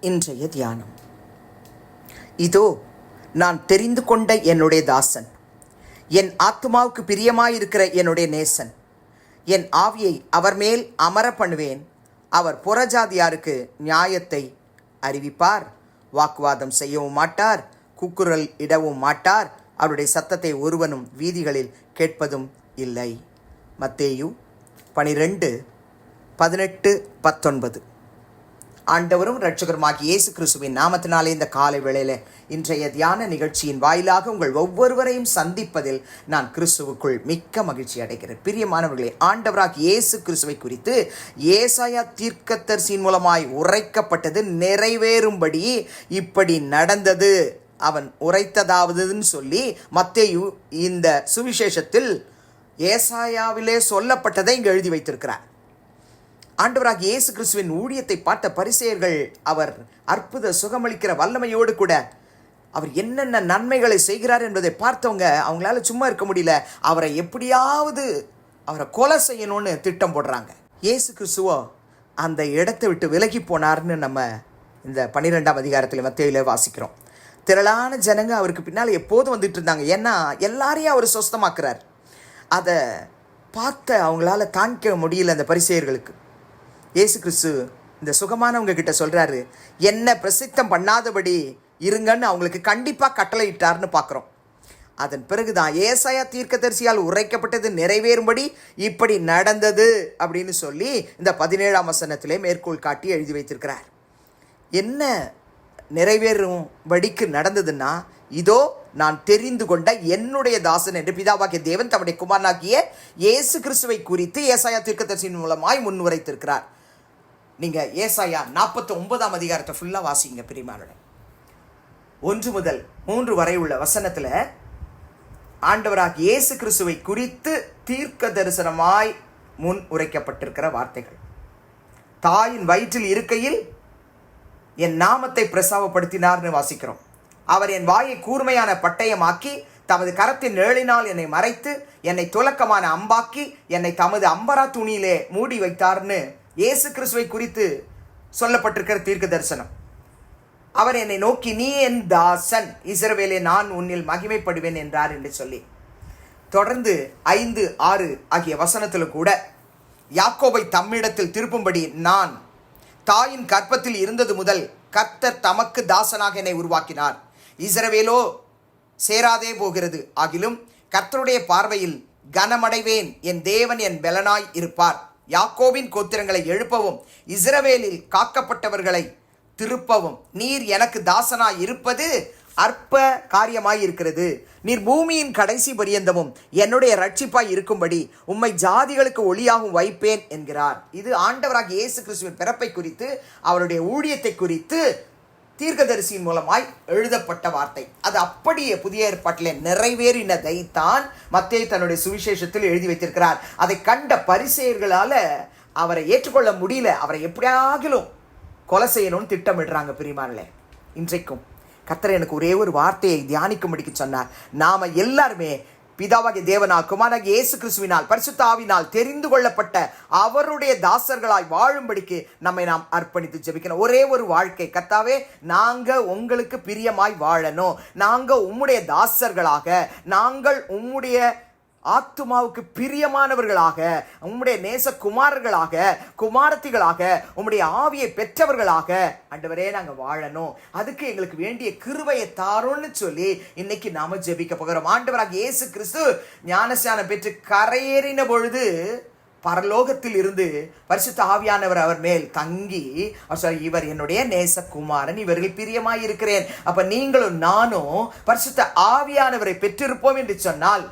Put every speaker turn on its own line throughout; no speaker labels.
இன்றைய தியானம். இதோ நான் தெரிந்து கொண்ட என்னுடைய தாசன். என் ஆத்துமாவுக்கு பிரியமாயிருக்கிற என்னுடைய நேசன். என் ஆவியை அவர் மேல் அமர பண்ணுவேன். அவர் புறஜாதியாருக்கு நியாயத்தை அறிவிப்பார். வாக்குவாதம் செய்யவும் மாட்டார். குக்குரல் இடவும் மாட்டார். அவருடைய சத்தத்தை ஒருவனும் வீதிகளில் கேட்பதும் இல்லை. மத்தேயு பனிரெண்டு பதினெட்டு பத்தொன்பது. ஆண்டவரும் இரட்சகருமாகிய இயேசு கிறிஸ்துவின் நாமத்தினாலே இந்த காலை வேளையில் இன்றைய தியான நிகழ்ச்சியின் வாயிலாக உங்கள் ஒவ்வொருவரையும் சந்திப்பதில் நான் கிறிஸ்துவுக்குள் மிக்க மகிழ்ச்சி அடைகிறேன். பிரியமானவர்களே ஆண்டவராக இயேசு கிறிஸ்துவை குறித்து ஏசாயா தீர்க்கத்தரிசியின் மூலமாய் உரைக்கப்பட்டது நிறைவேறும்படி இப்படி நடந்தது. அவன் உரைத்ததாவதுன்னு சொல்லி மத்தேயு இந்த சுவிசேஷத்தில் ஏசாயாவிலே சொல்லப்பட்டதை இங்கே எழுதி வைத்திருக்கிறார். ஆண்டவராக இயேசு கிறிஸ்துவின் ஊழியத்தை பார்த்த பரிசெயர்கள் அவர் அற்புத சுகமளிக்கிற வல்லமையோடு கூட அவர் என்னென்ன நன்மைகளை செய்கிறார் என்பதை பார்த்தவங்க அவங்களால சும்மா இருக்க முடியல. அவரை எப்படியாவது அவரை கொலை செய்யணும்னு திட்டம் போடுறாங்க. இயேசு கிறிஸ்துவோ அந்த இடத்தை விட்டு விலகி போனார்னு நம்ம இந்த பன்னிரெண்டாம் அதிகாரத்தில் மத்தியில் வாசிக்கிறோம். திரளான ஜனங்க அவருக்கு பின்னால் எப்போதும் வந்துட்டு இருந்தாங்க. ஏன்னா எல்லாரையும் அவர் சொஸ்தமாக்குறார். அதை பார்த்த அவங்களால தாங்கிக்க முடியல அந்த பரிசெயர்களுக்கு. இயேசு கிறிஸ்து இந்த சுகமானவங்க கிட்ட சொல்கிறாரு என்ன பிரசித்தம் பண்ணாதபடி இருங்கன்னு அவங்களுக்கு கண்டிப்பாக கட்டளையிட்டார்னு பார்க்குறோம் அதன் பிறகுதான் ஏசாயா தீர்க்கதரிசியால் உரைக்கப்பட்டது நிறைவேறும்படி இப்படி நடந்தது அப்படின்னு சொல்லி இந்த பதினேழாம் வசனத்திலே மேற்கோள் காட்டி எழுதி வைத்திருக்கிறார். என்ன நிறைவேறும்படிக்கு நடந்ததுன்னா இதோ நான் தெரிந்து கொண்ட என்னுடைய தாசன் என்று பிதாவாகிய தேவன் தம்முடைய குமாரனாகிய இயேசு கிறிஸ்துவை குறித்து ஏசாயா தீர்க்கதரிசியின் மூலமாய் முன்னுரைத்திருக்கிறார். நீங்கள் ஏசாயா நாற்பத்தி ஒன்பதாம் அதிகாரத்தை ஃபுல்லாக வாசிங்க பிரிமானுடன் ஒன்று முதல் மூன்று வரை உள்ள வசனத்தில் ஆண்டவராக இயேசு கிறிஸ்துவை குறித்து தீர்க்க தரிசனமாய் முன் உரைக்கப்பட்டிருக்கிற வார்த்தைகள். தாயின் வயிற்றில் இருக்கையில் என் நாமத்தை பிரசாவப்படுத்தினார்னு வாசிக்கிறோம். அவர் என் வாயை கூர்மையான பட்டயமாக்கி தமது கரத்தின் நிழலினால் என்னை மறைத்து என்னை துலக்கமான அம்பாக்கி என்னை தமது அம்பரா துணியிலே மூடி வைத்தார்னு இயேசு கிறிஸ்துவை குறித்து சொல்லப்பட்டிருக்கிற தீர்க்க தரிசனம் அவர் என்னை நோக்கி நீ என் தாசன் இஸ்ரவேலே நான் உன்னில் மகிமைப்படுவேன் என்றார் என்று சொல்லி. தொடர்ந்து ஐந்து ஆறு ஆகிய வசனத்தில் கூட யாக்கோபை தம்மிடத்தில் திருப்பும்படி நான் தாயின் கற்பத்தில் இருந்தது முதல் கர்த்தர் தமக்கு தாசனாக என்னை உருவாக்கினார். இஸ்ரவேலோ சேராதே போகிறது. ஆகிலும் கர்த்தருடைய பார்வையில் கனமடைவேன். என் தேவன் என் பெலனாய் இருப்பார். யாக்கோவின் கோத்திரங்களை எழுப்பவும் இஸ்ரவேலில் காக்கப்பட்டவர்களை திருப்பவும் நீர் எனக்கு தாசனாய் இருப்பது அற்ப காரியமாய் இருக்கிறது நீர் பூமியின் கடைசி பரியந்தமும் என்னுடைய ரட்சிப்பாய் இருக்கும்படி உம்மை ஜாதிகளுக்கு ஒளியாகவும் வைப்பேன் என்கிறார். இது ஆண்டவராக இயேசு கிறிஸ்துவின் பிறப்பை குறித்து அவருடைய ஊழியத்தை குறித்து தீர்க்கதரிசியின் மூலமாய் எழுதப்பட்ட வார்த்தை. அது அப்படியே புதிய ஏற்பாட்டிலே நிறைவேறினதை தான் மத்திய தன்னுடைய சுவிசேஷத்தில் எழுதி வைத்திருக்கிறார். அதை கண்ட பரிசெயர்களால் அவரை ஏற்றுக்கொள்ள முடியல. அவரை எப்படியாகிலும் கொலை செய்யணும்னு திட்டமிடுறாங்க பிரிமானில் இன்றைக்கும் கத்தரை எனக்கு ஒரே ஒரு வார்த்தையை தியானிக்கும்படிக்கு சொன்னார். நாம எல்லாருமே பிதாவாகிய தேவனால் குமாராகிய இயேசு கிறிஸ்துவினால் பரிசுத்தாவினால் தெரிந்து கொள்ளப்பட்ட அவருடைய தாசர்களாய் வாழும்படிக்கு நம்மை நாம் அர்ப்பணித்து ஜெபிக்கணும். ஒரே ஒரு வாழ்க்கை. கத்தாவே நாங்க உங்களுக்கு பிரியமாய் வாழணும். நாங்க உம்முடைய தாசர்களாக நாங்கள் உம்முடைய ஆத்துமாவுக்கு பிரியமானவர்களாக உம்முடைய நேச குமாரர்களாக குமாரத்திகளாக உம்முடைய ஆவியை பெற்றவர்களாக அண்டவரே நாங்கள் வாழணும். அதுக்கு எங்களுக்கு வேண்டிய கிருவையை தாரோன்னு சொல்லி இன்னைக்கு நாம ஜெபிக்க போகிறோம். ஆண்டவராக இயேசு கிறிஸ்து ஞானஸ்நானம் பெற்று கரையேறின பொழுது பரலோகத்தில் இருந்து பரிசுத்த ஆவியானவர் அவர் மேல் தங்கி அவர் இவர் என்னுடைய நேசகுமாரன் இவர்கள் பிரியமாயிருக்கிறேன். அப்ப நீங்களும் நானும் பரிசுத்த ஆவியானவரை பெற்றிருப்போம் என்று சொன்னால்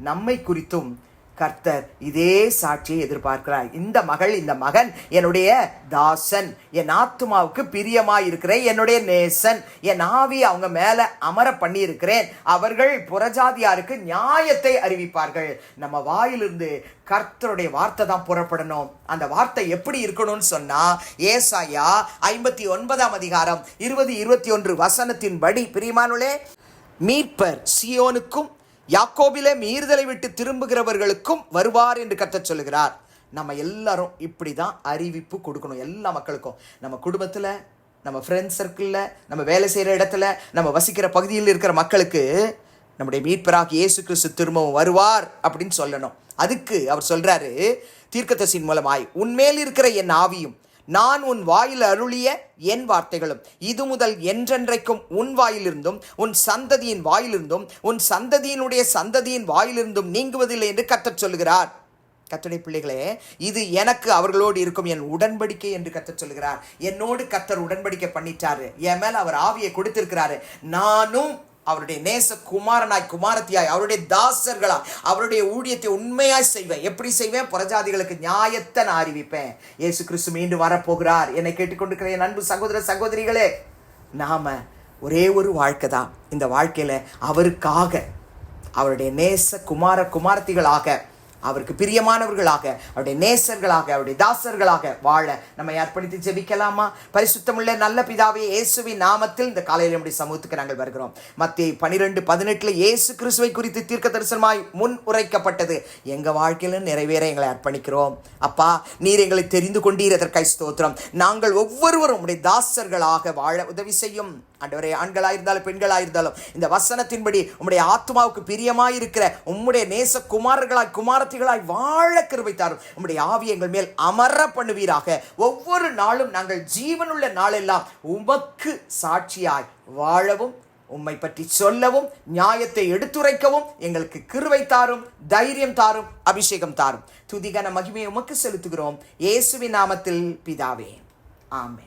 நம்மை குறித்தும் கர்த்தர் இதே சாட்சியை எதிர்பார்க்கிறார். இந்த மகள் இந்த மகன் என்னுடைய தாசன் என் ஆத்துமாவுக்கு பிரியமாய் இருக்கிறேன் என்னுடைய நேசன் என் ஆவி அவங்க மேல அமர பண்ணியிருக்கிறேன். அவர்கள் புறஜாதியாருக்கு நியாயத்தை அறிவிப்பார்கள். நம்ம வாயிலிருந்து கர்த்தருடைய வார்த்தை தான் புறப்படணும். அந்த வார்த்தை எப்படி இருக்கணும்னு சொன்னா ஏசாயா ஐம்பத்தி ஒன்பதாம் அதிகாரம் இருபது இருபத்தி ஒன்று வசனத்தின்படி பிரியமானுளே மீட்பர் சியோனுக்கும் யாக்கோபிலே மீறுதலை விட்டு திரும்புகிறவர்களுக்கும் வருவார் என்று கத்தச் சொல்லுகிறார். நம்ம எல்லாரும் இப்படி தான் அறிவிப்பு கொடுக்கணும் எல்லா மக்களுக்கும். நம்ம குடும்பத்தில் நம்ம ஃப்ரெண்ட்ஸ் சர்க்கிளில் நம்ம வேலை செய்கிற இடத்துல நம்ம வசிக்கிற பகுதியில் இருக்கிற மக்களுக்கு நம்முடைய மீட்பராக இயேசு கிறிஸ்து திரும்பவும் வருவார் அப்படின்னு சொல்லணும். அதுக்கு அவர் சொல்கிறாரு தீர்க்கதசின் மூலமாய் உன்மேல் இருக்கிற என் ஆவியும் நான் உன் வாயில் அருளிய என் வார்த்தைகளும் இது முதல் என்றென்றைக்கும் உன் வாயிலிருந்தும் உன் சந்ததியின் வாயிலிருந்தும் உன் சந்ததியினுடைய சந்ததியின் வாயிலிருந்தும் நீங்குவதில்லை என்று கர்த்தர் சொல்கிறார் கர்த்தருடைய பிள்ளைகளே இது எனக்கு அவர்களோடு இருக்கும் என் உடன்படிக்கை என்று கர்த்தர் சொல்கிறார் என்னோடு கத்தர் உடன்படிக்கை பண்ணிட்டாரு. என் மேல அவர் ஆவியை கொடுத்திருக்கிறாரு. நானும் அவருடைய நேச குமாரனாய் குமாரத்தியாய் அவருடைய தாசர்களாய் அவருடைய ஊழியத்தை உண்மையாய் செய்வேன். எப்படி செய்வேன்? புறஜாதிகளுக்கு நியாயத்தை நான் அறிவிப்பேன். இயேசு கிறிஸ்து மீண்டும் வரப்போகிறார். என்னை கேட்டுக்கொண்டிருக்கிற என் அன்பு சகோதர சகோதரிகளே நாம ஒரே ஒரு வாழ்க்கை தான். இந்த வாழ்க்கையில அவருக்காக அவருடைய நேச குமார குமாரத்திகளாக அவருக்கு பிரியமானவர்களாக அவருடைய நேசர்களாக அவருடைய தாசர்களாக வாழ நம்ம அர்ப்பணித்து ஜெபிக்கலாமா? பரிசுத்தமுள்ள நல்ல பிதாவே இயேசுவின் நாமத்தில் இந்த காலையில் நம்முடைய சமூகத்துக்கு நாங்கள் வருகிறோம். மத்திய பனிரெண்டு பதினெட்டில் இயேசு கிறிஸ்துவை குறித்து தீர்க்க தரிசனமாய் முன் உரைக்கப்பட்டது. எங்கள் வாழ்க்கையிலும் நிறைவேற எங்களை அர்ப்பணிக்கிறோம். அப்பா நீர் எங்களை தெரிந்து கொண்டீர். அதற்காய் ஸ்தோத்திரம். நாங்கள் ஒவ்வொருவரும் உடைய தாசர்களாக வாழ உதவி செய்யும். ஆண்டவரே ஆண்களாக இருந்தாலும் பெண்களாக இருந்தாலும் இந்த வசனத்தின்படி உம்முடைய ஆத்மாவுக்கு பிரியமாயிருக்கிற உம்முடைய நேச குமாரர்களாய் குமாரத்திகளாய் வாழ கிருபை தாரும். உம்முடைய ஆவி எங்கள் மேல் அமர பண்ணுவீராக. ஒவ்வொரு நாளும் நாங்கள் ஜீவனுள்ள நாளெல்லாம் உமக்கு சாட்சியாய் வாழவும் உம்மை பற்றி சொல்லவும் நியாயத்தை எடுத்துரைக்கவும் எங்களுக்கு கிருவை தாரும் தைரியம் தாரும் அபிஷேகம் தாரும். துதிகன மகிமையை உமக்கு செலுத்துகிறோம். இயேசுவின் நாமத்தில் பிதாவே. ஆமே